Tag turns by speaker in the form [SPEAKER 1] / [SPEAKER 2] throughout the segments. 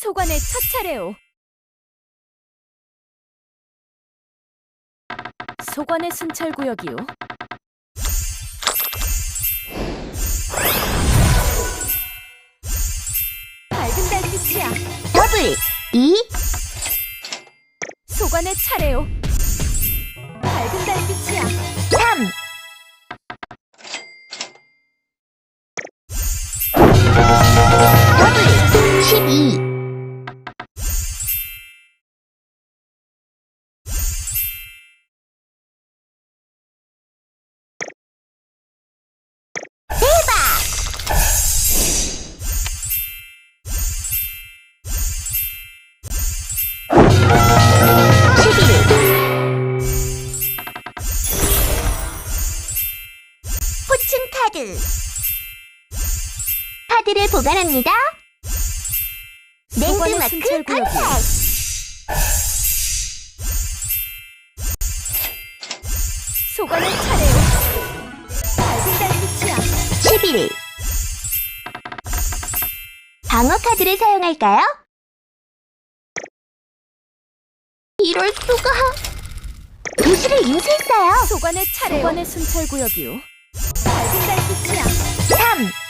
[SPEAKER 1] 소관의 첫 차례오. 소관의 순찰 구역이오. 밝은 달 빛이야.
[SPEAKER 2] 더블 2
[SPEAKER 1] 소관의 차례오. 밝은 달 빛이야.
[SPEAKER 2] 카드를 보관합니다.
[SPEAKER 1] 소관의
[SPEAKER 2] 랜드마크
[SPEAKER 1] 순찰 구역이요.
[SPEAKER 2] 컨택
[SPEAKER 1] 소관의 차례오. 밝은 달빛이야.
[SPEAKER 2] 11 방어 카드를 사용할까요? 이럴 수가 도시를 인수했어요.
[SPEAKER 1] 소관의 차례오. 소관의 순찰 달빛이야.
[SPEAKER 2] 3 8 예스!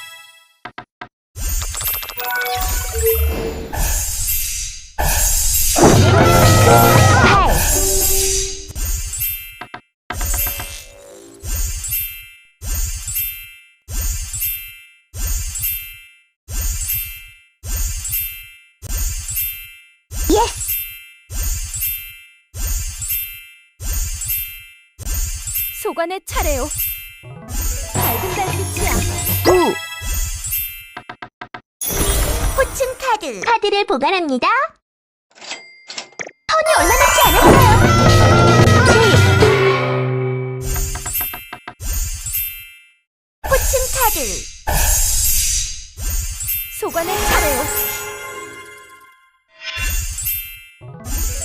[SPEAKER 1] 소관의 차례오. 밝은 달빛이야.
[SPEAKER 2] 9 카드 카드를 보관합니다. 턴이 얼마 남지 않았어요. 7 포춘 카드
[SPEAKER 1] 소관의 차례오.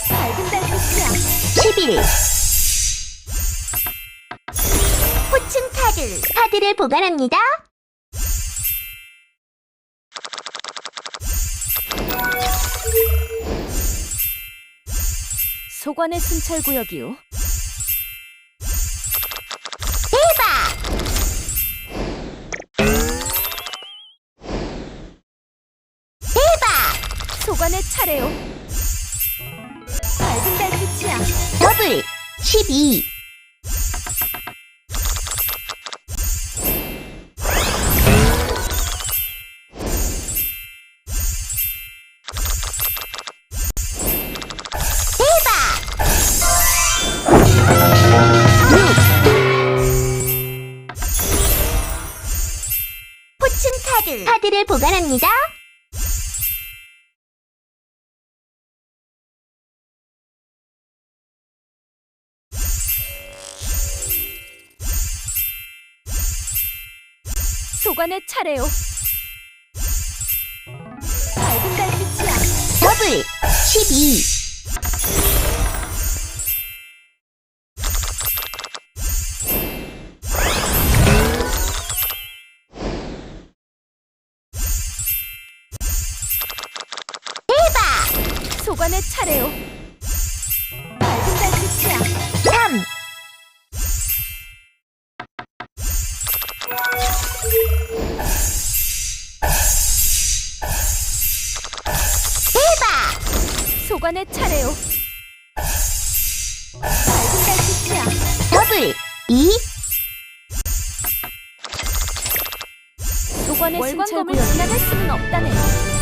[SPEAKER 1] 밝은 달 빛이야.
[SPEAKER 2] 11 포춘 카드 카드를 보관합니다.
[SPEAKER 1] 소관의 순찰 구역이오.
[SPEAKER 2] 대박! 대박!
[SPEAKER 1] 소관의 차례오. 밝은 달빛이야.
[SPEAKER 2] 더블 12 카드를 보관합니다.
[SPEAKER 1] 소관의 차례오. 밝은 달빛이야.
[SPEAKER 2] 더블 12
[SPEAKER 1] 소관의 차례오. 밝은 달빛이야.
[SPEAKER 2] 3 대박!
[SPEAKER 1] 소관의 차례오. 밝은 달빛이야.
[SPEAKER 2] 더블 2
[SPEAKER 1] 소관의 순찰 구역 지나갈 수는 없다네.